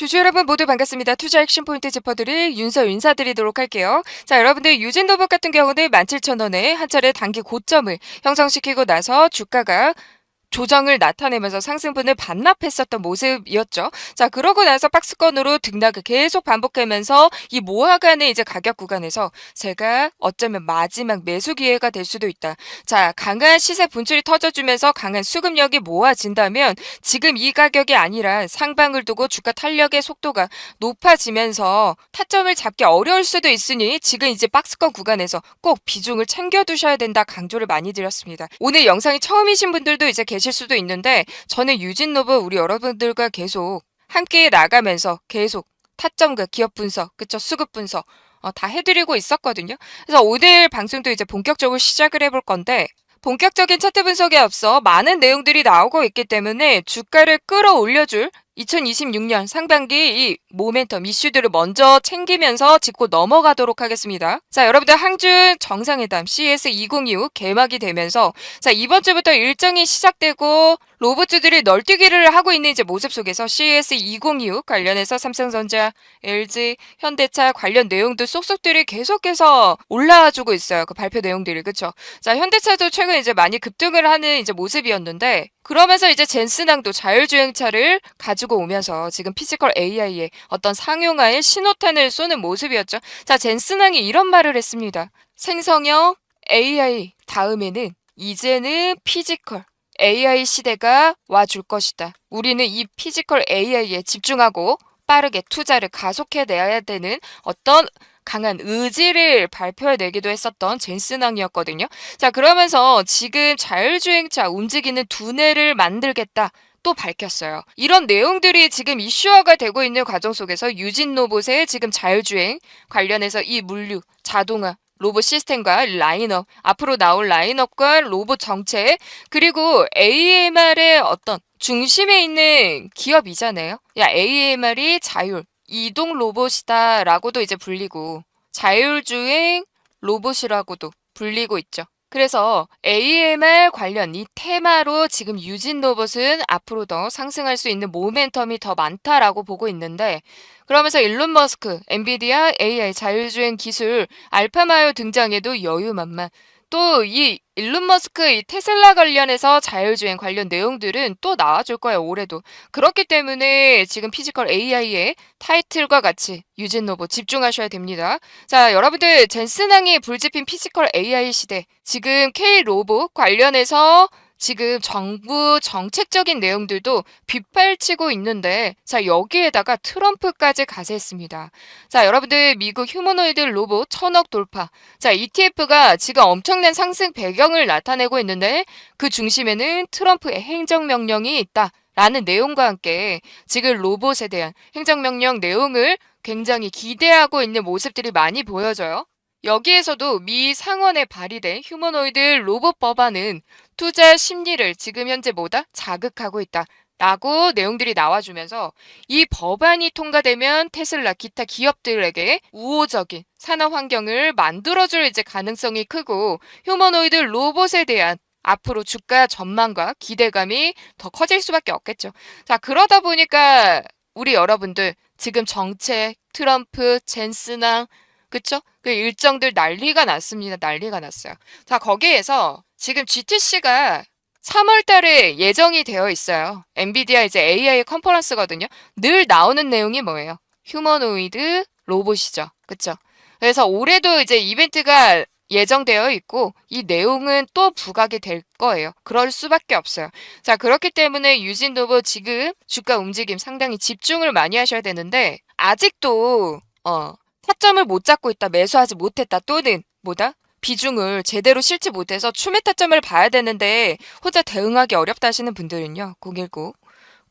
주주 여러분 모두 반갑습니다. 투자 액션 포인트 짚어드릴 윤서 인사드리도록 할게요. 자, 여러분들 유진도복 같은 경우는 17,000원에 한 차례 단기 고점을 형성시키고 나서 주가가 조정을 나타내면서 상승분을 반납했었던 모습이었죠. 자, 그러고 나서 박스권으로 등락을 계속 반복하면서 이 모아간의 이제 가격 구간에서 제가 어쩌면 마지막 매수 기회가 될 수도 있다. 자, 강한 시세 분출이 터져주면서 강한 수급력이 모아진다면 지금 이 가격이 아니라 상방을 두고 주가 탄력의 속도가 높아지면서 타점을 잡기 어려울 수도 있으니 지금 이제 박스권 구간에서 꼭 비중을 챙겨두셔야 된다 강조를 많이 드렸습니다. 오늘 영상이 처음이신 분들도 이제 계실 수도 있는데 저는 유진노브 우리 여러분들과 계속 함께 나가면서 계속 타점과 기업 분석, 그쵸 수급 분석 어, 다 해드리고 있었거든요. 그래서 오늘 방송도 이제 본격적으로 시작을 해볼 건데 본격적인 차트 분석에 앞서 많은 내용들이 나오고 있기 때문에 주가를 끌어올려줄 2026년 상반기 이 모멘텀 이슈들을 먼저 챙기면서 짚고 넘어가도록 하겠습니다. 자, 여러분들 항준 정상회담 CS2025 개막이 되면서 자, 이번 주부터 일정이 시작되고 로봇주들이 널뛰기를 하고 있는 이제 모습 속에서 CS2025 관련해서 삼성전자, LG, 현대차 관련 내용도 쏙쏙들이 계속해서 올라와주고 있어요. 그 발표 내용들이 그쵸? 자, 현대차도 최근 이제 많이 급등을 하는 이제 모습이었는데 그러면서 이제 젠스낭도 자율주행차를 가지고 오면서 지금 피지컬 AI의 어떤 상용화의 신호탄을 쏘는 모습이었죠. 자, 젠스낭이 이런 말을 했습니다. 생성형 AI 다음에는 이제는 피지컬 AI 시대가 와줄 것이다. 우리는 이 피지컬 AI에 집중하고 빠르게 투자를 가속해 내야 되는 어떤 강한 의지를 발표해내기도 했었던 젠스낭이었거든요. 자, 그러면서 지금 자율주행차 움직이는 두뇌를 만들겠다. 또 밝혔어요. 이런 내용들이 지금 이슈화가 되고 있는 과정 속에서 유진 로봇의 지금 자율주행 관련해서 이 물류, 자동화, 로봇 시스템과 라인업, 앞으로 나올 라인업과 로봇 정책, 그리고 AMR의 어떤 중심에 있는 기업이잖아요. 야, AMR이 자율, 이동 로봇이다라고도 이제 불리고, 자율주행 로봇이라고도 불리고 있죠. 그래서 AMR 관련 이 테마로 지금 유진 로봇은 앞으로 더 상승할 수 있는 모멘텀이 더 많다라고 보고 있는데 그러면서 일론 머스크, 엔비디아 AI 자율주행 기술 알파마요 등장에도 여유만만. 또 이 일론 머스크 이 테슬라 관련해서 자율주행 관련 내용들은 또 나와줄 거예요 올해도. 그렇기 때문에 지금 피지컬 AI의 타이틀과 같이 유진 로봇 집중하셔야 됩니다. 자 여러분들 젠스낭이 불집힌 피지컬 AI 시대. 지금 K 로봇 관련해서 지금 정부 정책적인 내용들도 빗발치고 있는데 자 여기에다가 트럼프까지 가세했습니다. 자 여러분들 미국 휴머노이드 로봇 천억 돌파 자 ETF가 지금 엄청난 상승 배경을 나타내고 있는데 그 중심에는 트럼프의 행정명령이 있다. 라는 내용과 함께 지금 로봇에 대한 행정명령 내용을 굉장히 기대하고 있는 모습들이 많이 보여져요. 여기에서도 미 상원에 발의된 휴머노이드 로봇 법안은 투자 심리를 지금 현재 뭐다? 자극하고 있다. 라고 내용들이 나와주면서 이 법안이 통과되면 테슬라 기타 기업들에게 우호적인 산업 환경을 만들어줄 이제 가능성이 크고 휴머노이드 로봇에 대한 앞으로 주가 전망과 기대감이 더 커질 수밖에 없겠죠. 자, 그러다 보니까 우리 여러분들 지금 정책, 트럼프, 젠스낭, 그쵸? 그 일정들 난리가 났습니다. 난리가 났어요. 자, 거기에서 지금 GTC가 3월 달에 예정이 되어 있어요. 엔비디아 이제 AI 컨퍼런스거든요. 늘 나오는 내용이 뭐예요? 휴머노이드 로봇이죠. 그쵸? 그래서 올해도 이제 이벤트가 예정되어 있고 이 내용은 또 부각이 될 거예요. 그럴 수밖에 없어요. 자, 그렇기 때문에 유진 로봇 지금 주가 움직임 상당히 집중을 많이 하셔야 되는데 아직도 어, 타점을 못 잡고 있다, 매수하지 못했다 또는 뭐다? 비중을 제대로 실지 못해서 추매 타점을 봐야 되는데 혼자 대응하기 어렵다 하시는 분들은요. 019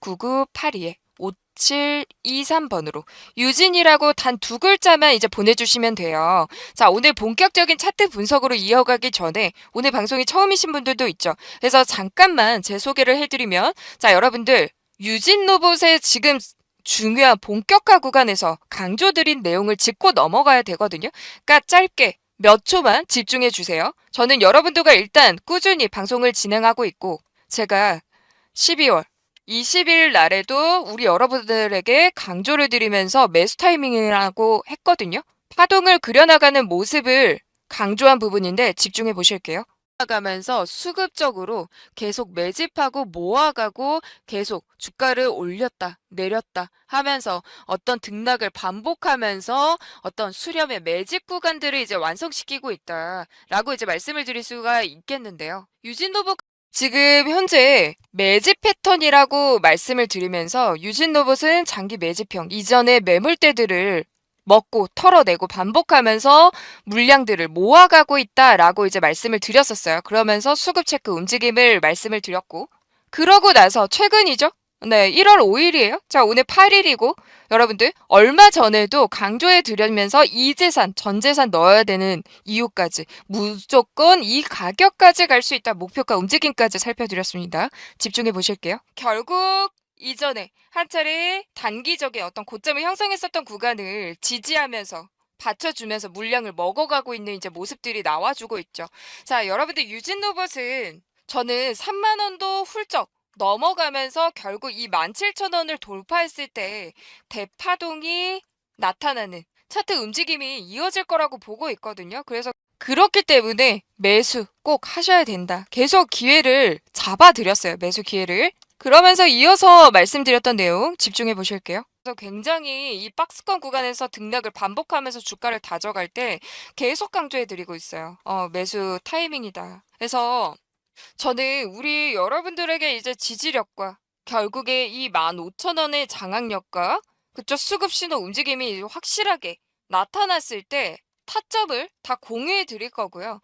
9982에 5723번으로 유진이라고 단 두 글자만 이제 보내주시면 돼요. 자, 오늘 본격적인 차트 분석으로 이어가기 전에 오늘 방송이 처음이신 분들도 있죠. 그래서 잠깐만 제 소개를 해드리면 자, 여러분들 유진 로봇의 지금 중요한 본격화 구간에서 강조드린 내용을 짚고 넘어가야 되거든요. 그러니까 짧게 몇 초만 집중해 주세요. 저는 여러분들과 일단 꾸준히 방송을 진행하고 있고 제가 12월 20일 날에도 우리 여러분들에게 강조를 드리면서 매수 타이밍이라고 했거든요. 파동을 그려나가는 모습을 강조한 부분인데 집중해 보실게요. 나가면서 수급적으로 계속 매집하고 모아가고 계속 주가를 올렸다 내렸다 하면서 어떤 등락을 반복하면서 어떤 수렴의 매집 구간들을 이제 완성시키고 있다라고 이제 말씀을 드릴 수가 있겠는데요. 유진노브 지금 현재 매집 패턴이라고 말씀을 드리면서 유진로봇은 장기 매집형 이전의 매물대들을 먹고 털어내고 반복하면서 물량들을 모아가고 있다라고 이제 말씀을 드렸었어요. 그러면서 수급 체크 움직임을 말씀을 드렸고 그러고 나서 최근이죠. 네, 1월 5일이에요. 자, 오늘 8일이고 여러분들 얼마 전에도 강조해 드리면서 이 재산, 전 재산 넣어야 되는 이유까지 무조건 이 가격까지 갈 수 있다 목표가 움직임까지 살펴드렸습니다. 집중해 보실게요. 결국 이전에 한 차례 단기적인 어떤 고점을 형성했었던 구간을 지지하면서 받쳐주면서 물량을 먹어가고 있는 이제 모습들이 나와주고 있죠. 자, 여러분들 유진 로봇은 저는 3만 원도 훌쩍 넘어가면서 결국 이 17,000원을 돌파했을 때 대파동이 나타나는 차트 움직임이 이어질 거라고 보고 있거든요. 그래서 그렇기 때문에 매수 꼭 하셔야 된다. 계속 기회를 잡아드렸어요. 매수 기회를. 그러면서 이어서 말씀드렸던 내용 집중해 보실게요. 그래서 굉장히 이 박스권 구간에서 등락을 반복하면서 주가를 다져갈 때 계속 강조해 드리고 있어요. 어, 매수 타이밍이다. 그래서 저는 우리 여러분들에게 이제 지지력과 결국에 이 15,000원의 장악력과 그쪽 수급 신호 움직임이 확실하게 나타났을 때 타점을 다 공유해 드릴 거고요.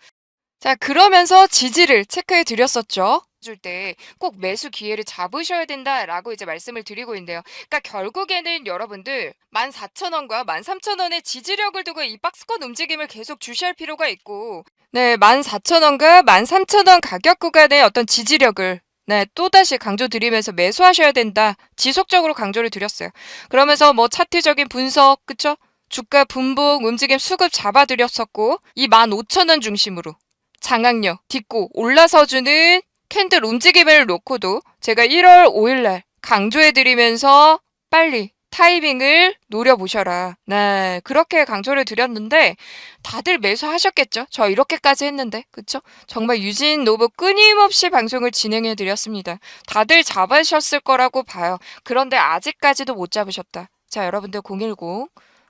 자, 그러면서 지지를 체크해 드렸었죠. 줄 때 꼭 매수 기회를 잡으셔야 된다라고 이제 말씀을 드리고 있는데요. 그러니까 결국에는 여러분들 14,000원과 13,000원의 지지력을 두고 이 박스권 움직임을 계속 주시할 필요가 있고 네, 14,000원과 13,000원 가격 구간의 어떤 지지력을 네, 또다시 강조드리면서 매수하셔야 된다. 지속적으로 강조를 드렸어요. 그러면서 뭐 차트적인 분석, 그쵸? 주가 분봉, 움직임 수급 잡아드렸었고, 이 15,000원 중심으로 장악력 딛고 올라서주는 캔들 움직임을 놓고도 제가 1월 5일날 강조해드리면서 빨리 타이밍을 노려보셔라. 네, 그렇게 강조를 드렸는데 다들 매수하셨겠죠? 저 이렇게까지 했는데, 그쵸? 정말 유진 노브 끊임없이 방송을 진행해 드렸습니다. 다들 잡으셨을 거라고 봐요. 그런데 아직까지도 못 잡으셨다. 자, 여러분들 010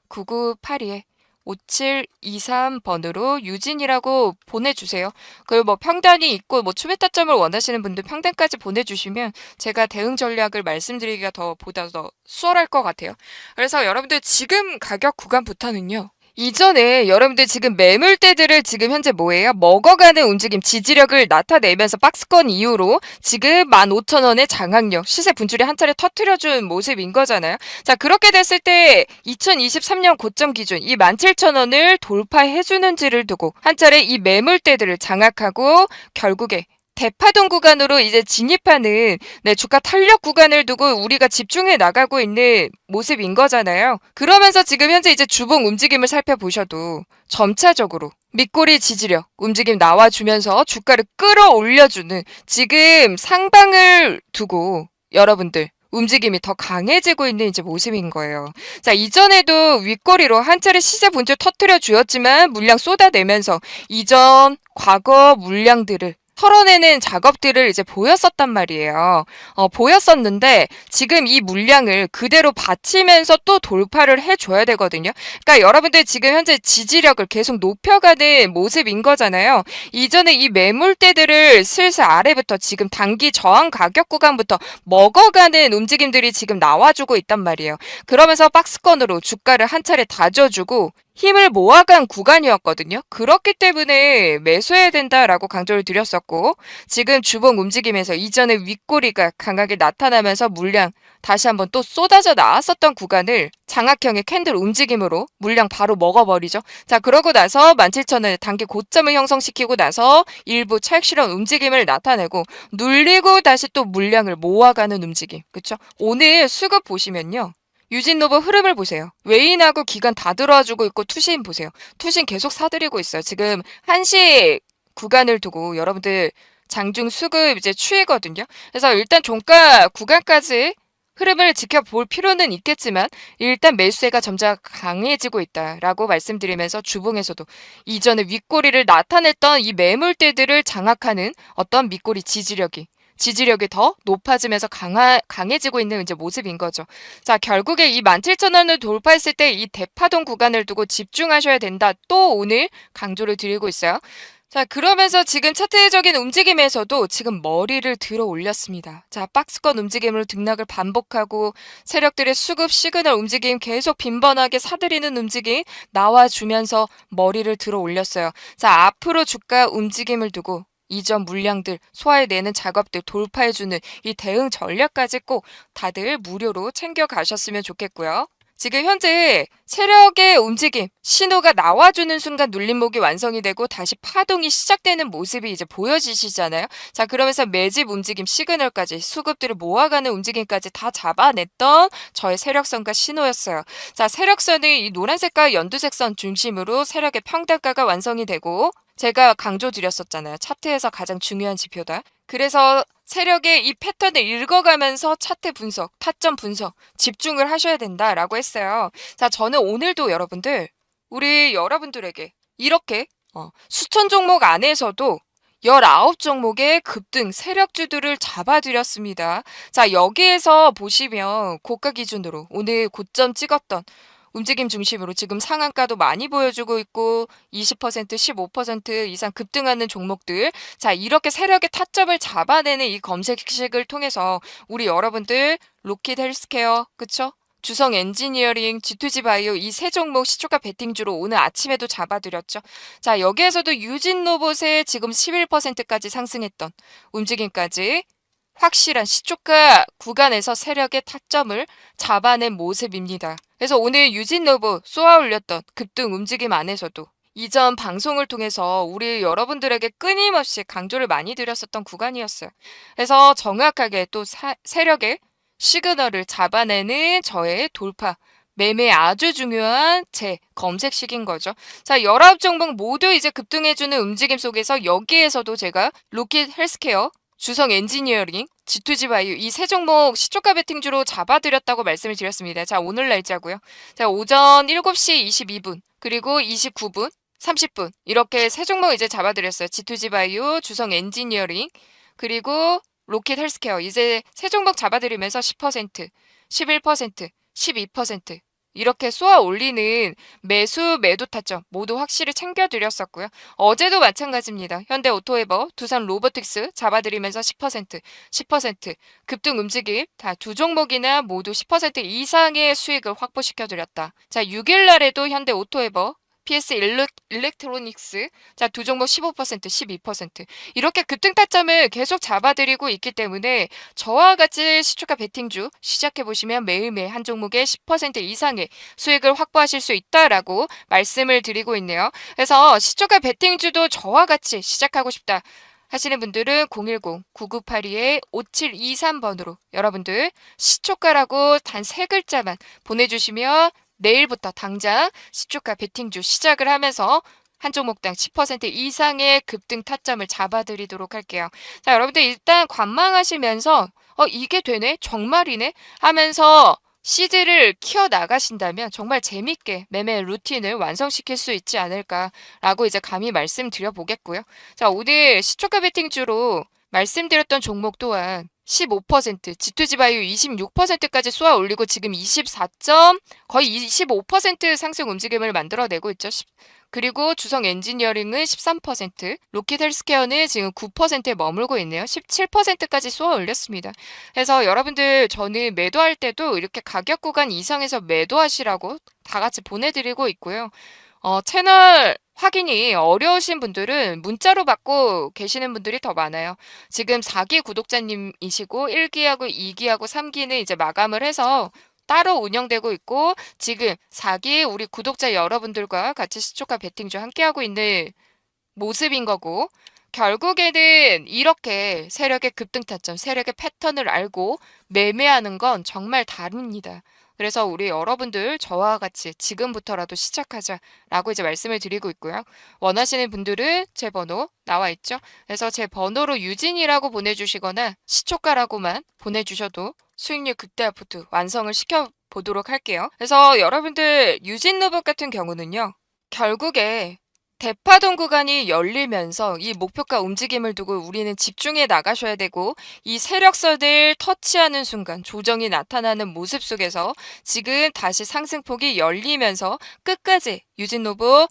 9982에 5723번으로 유진이라고 보내주세요. 그리고 뭐 평단이 있고 뭐 추매 타점을 원하시는 분들 평단까지 보내주시면 제가 대응 전략을 말씀드리기가 더 보다 더 수월할 것 같아요. 그래서 여러분들 지금 가격 구간부터는요. 이전에 여러분들 지금 매물대들을 지금 현재 뭐예요? 먹어가는 움직임, 지지력을 나타내면서 박스권 이후로 지금 15,000원의 장악력, 시세 분출이 한 차례 터트려준 모습인 거잖아요. 자, 그렇게 됐을 때 2023년 고점 기준 이 17,000원을 돌파해주는지를 두고 한 차례 이 매물대들을 장악하고 결국에 대파동 구간으로 이제 진입하는 네, 주가 탄력 구간을 두고 우리가 집중해 나가고 있는 모습인 거잖아요. 그러면서 지금 현재 이제 주봉 움직임을 살펴보셔도 점차적으로 밑꼬리 지지력 움직임 나와주면서 주가를 끌어올려주는 지금 상방을 두고 여러분들 움직임이 더 강해지고 있는 이제 모습인 거예요. 자, 이전에도 윗꼬리로 한 차례 시세 본질 터트려 주었지만 물량 쏟아내면서 이전 과거 물량들을 털어내는 작업들을 이제 보였었단 말이에요. 어, 보였었는데 지금 이 물량을 그대로 받치면서 또 돌파를 해줘야 되거든요. 그러니까 여러분들 지금 현재 지지력을 계속 높여가는 모습인 거잖아요. 이전에 이 매물대들을 슬슬 아래부터 지금 단기 저항 가격 구간부터 먹어가는 움직임들이 지금 나와주고 있단 말이에요. 그러면서 박스권으로 주가를 한 차례 다져주고 힘을 모아간 구간이었거든요. 그렇기 때문에 매수해야 된다라고 강조를 드렸었고 지금 주봉 움직임에서 이전에 윗꼬리가 강하게 나타나면서 물량 다시 한번 또 쏟아져 나왔었던 구간을 장악형의 캔들 움직임으로 물량 바로 먹어버리죠. 자 그러고 나서 17,000원의 단기 고점을 형성시키고 나서 일부 실현 움직임을 나타내고 눌리고 다시 또 물량을 모아가는 움직임. 그쵸? 오늘 수급 보시면요. 유진노브 흐름을 보세요. 외인하고 기간 다 들어와주고 있고 투신 보세요. 투신 계속 사들이고 있어요. 지금 한시 구간을 두고 여러분들 장중 수급 이제 추이거든요. 그래서 일단 종가 구간까지 흐름을 지켜볼 필요는 있겠지만 일단 매수세가 점차 강해지고 있다라고 말씀드리면서 주봉에서도 이전에 윗꼬리를 나타냈던 이 매물대들을 장악하는 어떤 밑꼬리 지지력이 지지력이 더 높아지면서 강하, 강해지고 있는 이제 모습인 거죠. 자, 결국에 이 17,000원을 돌파했을 때 이 대파동 구간을 두고 집중하셔야 된다. 또 오늘 강조를 드리고 있어요. 자, 그러면서 지금 차트적인 움직임에서도 지금 머리를 들어 올렸습니다. 자, 박스권 움직임으로 등락을 반복하고 세력들의 수급 시그널 움직임 계속 빈번하게 사들이는 움직임 나와주면서 머리를 들어 올렸어요. 자, 앞으로 주가 움직임을 두고 이전 물량들 소화해내는 작업들 돌파해주는 이 대응 전략까지 꼭 다들 무료로 챙겨 가셨으면 좋겠고요. 지금 현재 세력의 움직임, 신호가 나와주는 순간 눌림목이 완성이 되고 다시 파동이 시작되는 모습이 이제 보여지시잖아요. 자, 그러면서 매집 움직임, 시그널까지 수급들을 모아가는 움직임까지 다 잡아냈던 저의 세력선과 신호였어요. 자, 세력선은 이 노란색과 연두색 선 중심으로 세력의 평단가가 완성이 되고 제가 강조드렸었잖아요. 차트에서 가장 중요한 지표다. 그래서 세력의 이 패턴을 읽어가면서 차트 분석, 타점 분석 집중을 하셔야 된다라고 했어요. 자, 저는 오늘도 여러분들 우리 여러분들에게 이렇게 어, 수천 종목 안에서도 19종목의 급등 세력주들을 잡아드렸습니다. 자, 여기에서 보시면 고가 기준으로 오늘 고점 찍었던 움직임 중심으로 지금 상한가도 많이 보여주고 있고 20% 15% 이상 급등하는 종목들 자 이렇게 세력의 타점을 잡아내는 이 검색식을 통해서 우리 여러분들 로킷 헬스케어 그쵸? 주성 엔지니어링, G2G 바이오 이 세 종목 시초가 베팅주로 오늘 아침에도 잡아드렸죠. 자 여기에서도 유진 로봇의 지금 11%까지 상승했던 움직임까지 확실한 시초가 구간에서 세력의 타점을 잡아낸 모습입니다. 그래서 오늘 유진 로봇 쏘아 올렸던 급등 움직임 안에서도 이전 방송을 통해서 우리 여러분들에게 끊임없이 강조를 많이 드렸었던 구간이었어요. 그래서 정확하게 또 사, 세력의 시그널을 잡아내는 저의 돌파, 매매 아주 중요한 제 검색식인 거죠. 자, 19종목 모두 이제 급등해주는 움직임 속에서 여기에서도 제가 로킷 헬스케어 주성 엔지니어링, G2G 바이오 이 세 종목 시초가 베팅주로 잡아드렸다고 말씀을 드렸습니다. 자, 오늘 날짜고요. 자, 오전 7시 22분, 그리고 29분, 30분 이렇게 세 종목 이제 잡아드렸어요. G2G 바이오, 주성 엔지니어링, 그리고 로켓 헬스케어 이제 세 종목 잡아드리면서 10%, 11%, 12% 이렇게 쏘아 올리는 매수 매도 타점 모두 확실히 챙겨드렸었고요. 어제도 마찬가지입니다. 현대 오토에버, 두산 로보틱스 잡아드리면서 10%, 10% 급등 움직임 다 두 종목이나 모두 10% 이상의 수익을 확보시켜드렸다. 자, 6일 날에도 현대 오토에버, PS 일렉, 일렉트로닉스 자 두 종목 15% 12% 이렇게 급등 타점을 계속 잡아드리고 있기 때문에 저와 같이 시초가 베팅주 시작해 보시면 매일매일 한 종목에 10% 이상의 수익을 확보하실 수 있다라고 말씀을 드리고 있네요. 그래서 시초가 베팅주도 저와 같이 시작하고 싶다. 하시는 분들은 010-9982-5723번으로 여러분들 시초가라고 단 세 글자만 보내주시면 내일부터 당장 시초가 베팅주 시작을 하면서 한 종목당 10% 이상의 급등 타점을 잡아드리도록 할게요. 자, 여러분들 일단 관망하시면서 어 이게 되네? 정말이네? 하면서 시드를 키워 나가신다면 정말 재밌게 매매 루틴을 완성시킬 수 있지 않을까라고 이제 감히 말씀드려 보겠고요. 자, 오늘 시초가 베팅주로 말씀드렸던 종목 또한 15%, G2G 바이오 26%까지 쏘아 올리고 지금 24점, 거의 25% 상승 움직임을 만들어내고 있죠. 그리고 주성 엔지니어링은 13%, 로켓 헬스케어는 지금 9%에 머물고 있네요. 17%까지 쏘아 올렸습니다. 그래서 여러분들 저는 매도할 때도 이렇게 가격 구간 이상에서 매도하시라고 다 같이 보내드리고 있고요. 어, 채널 확인이 어려우신 분들은 문자로 받고 계시는 분들이 더 많아요. 지금 4기 구독자님이시고 1기하고 2기하고 3기는 이제 마감을 해서 따로 운영되고 있고 지금 4기 우리 구독자 여러분들과 같이 시초가 베팅주 함께하고 있는 모습인 거고 결국에는 이렇게 세력의 급등 타점, 세력의 패턴을 알고 매매하는 건 정말 다릅니다. 그래서 우리 여러분들 저와 같이 지금부터라도 시작하자라고 이제 말씀을 드리고 있고요. 원하시는 분들은 제 번호 나와 있죠. 그래서 제 번호로 유진이라고 보내주시거나 시초가라고만 보내주셔도 수익률 극대 아포트 완성을 시켜 보도록 할게요. 그래서 여러분들 유진 로봇 같은 경우는요. 결국에 대파동 구간이 열리면서 이 목표가 움직임을 두고 우리는 집중해 나가셔야 되고 이 세력서들 터치하는 순간 조정이 나타나는 모습 속에서 지금 다시 상승폭이 열리면서 끝까지 유진노브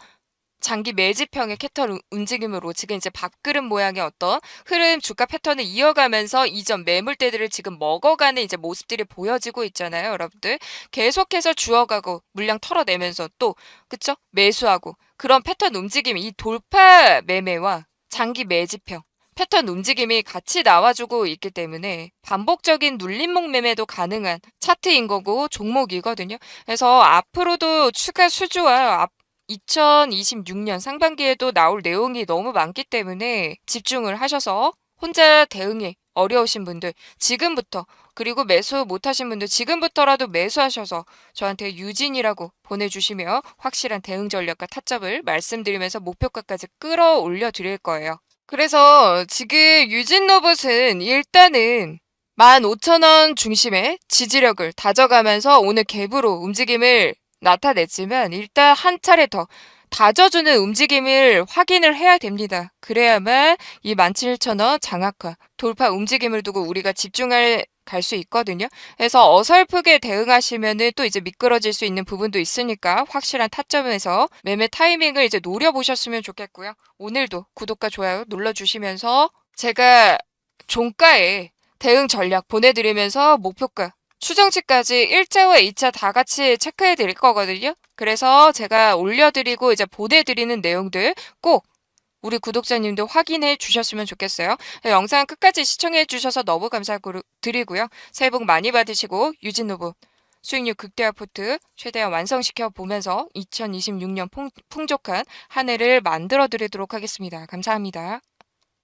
장기 매집형의 우- 움직임으로 지금 이제 밥그릇 모양의 어떤 흐름 주가 패턴을 이어가면서 이전 매물대들을 지금 먹어가는 이제 모습들이 보여지고 있잖아요, 여러분들. 계속해서 주어가고 물량 털어내면서 또 그쵸? 매수하고 그런 패턴 움직임, 이 돌파 매매와 장기 매집형 패턴 움직임이 같이 나와주고 있기 때문에 반복적인 눌림목 매매도 가능한 차트인 거고 종목이거든요. 그래서 앞으로도 추가 수주와 앞 2026년 상반기에도 나올 내용이 너무 많기 때문에 집중을 하셔서 혼자 대응이 어려우신 분들 지금부터 그리고 매수 못하신 분들 지금부터라도 매수하셔서 저한테 유진이라고 보내주시면 확실한 대응 전략과 타점을 말씀드리면서 목표가까지 끌어올려 드릴 거예요. 그래서 지금 유진 로봇은 일단은 15,000원 중심의 지지력을 다져가면서 오늘 갭으로 움직임을 나타냈지만 일단 한 차례 더 다져주는 움직임을 확인을 해야 됩니다. 그래야만 이 17,000원 장악화 돌파 움직임을 두고 우리가 집중할 갈 수 있거든요. 그래서 어설프게 대응하시면은 또 이제 미끄러질 수 있는 부분도 있으니까 확실한 타점에서 매매 타이밍을 이제 노려보셨으면 좋겠고요. 오늘도 구독과 좋아요 눌러주시면서 제가 종가에 대응 전략 보내드리면서 목표가 추정치까지 1차와 2차 다 같이 체크해 드릴 거거든요. 그래서 제가 올려드리고 이제 보내드리는 내용들 꼭 우리 구독자님도 확인해 주셨으면 좋겠어요. 영상 끝까지 시청해 주셔서 너무 감사드리고요. 새해 복 많이 받으시고 유진 노브 수익률 극대화 포트 최대한 완성시켜 보면서 2026년 풍, 풍족한 한 해를 만들어 드리도록 하겠습니다. 감사합니다.